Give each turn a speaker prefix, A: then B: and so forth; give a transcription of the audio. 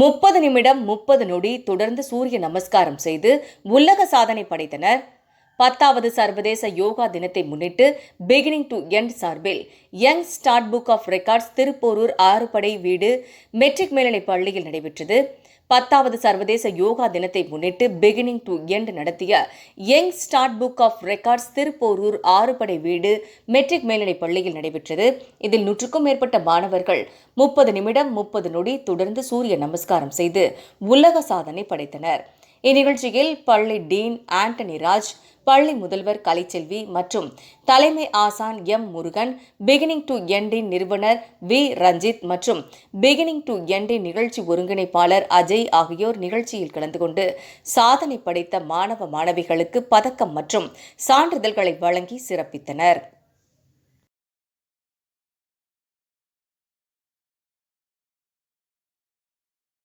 A: முப்பது நிமிடம் முப்பது நொடி தொடர்ந்து சூரிய நமஸ்காரம் செய்து உலக சாதனை படைத்தனர். பத்தாவது சர்வதேச யோகா தினத்தை முன்னிட்டு பிகினிங் டு எண்ட் சார்பில் young start book of records Thiruporur Arupadai Veedu matric மேல்நிலைப் பள்ளியில் நடைபெற்றது. பத்தாவது சர்வதேச யோகா தினத்தை முன்னிட்டு பிகினிங் டு எண்ட் நடத்திய young start book of records Thiruporur Arupadai Veedu matric மேல்நிலைப் பள்ளியில் நடைபெற்றது. இதில் நூற்றுக்கும் மேற்பட்ட மாணவர்கள் முப்பது நிமிடம் முப்பது நொடி தொடர்ந்து சூரிய நமஸ்காரம் செய்து உலக சாதனை படைத்தனர். இந்நிகழ்ச்சியில் பள்ளி டீன் ஆண்டனி ராஜ் பள்ளி முதல்வர் கலைச்செல்வி மற்றும் தலைமை ஆசான் எம் முருகன் பிகினிங் டு எண்டின் நிறுவனர் வி. ரஞ்சித் மற்றும் பிகினிங் டு எண்டின் நிகழ்ச்சி ஒருங்கிணைப்பாளர் அஜய் ஆகியோர் நிகழ்ச்சியில் கலந்து கொண்டு சாதனை படைத்த மாணவ மாணவிகளுக்கு பதக்கம் மற்றும் சான்றிதழ்களை வழங்கி சிறப்பித்தனர்.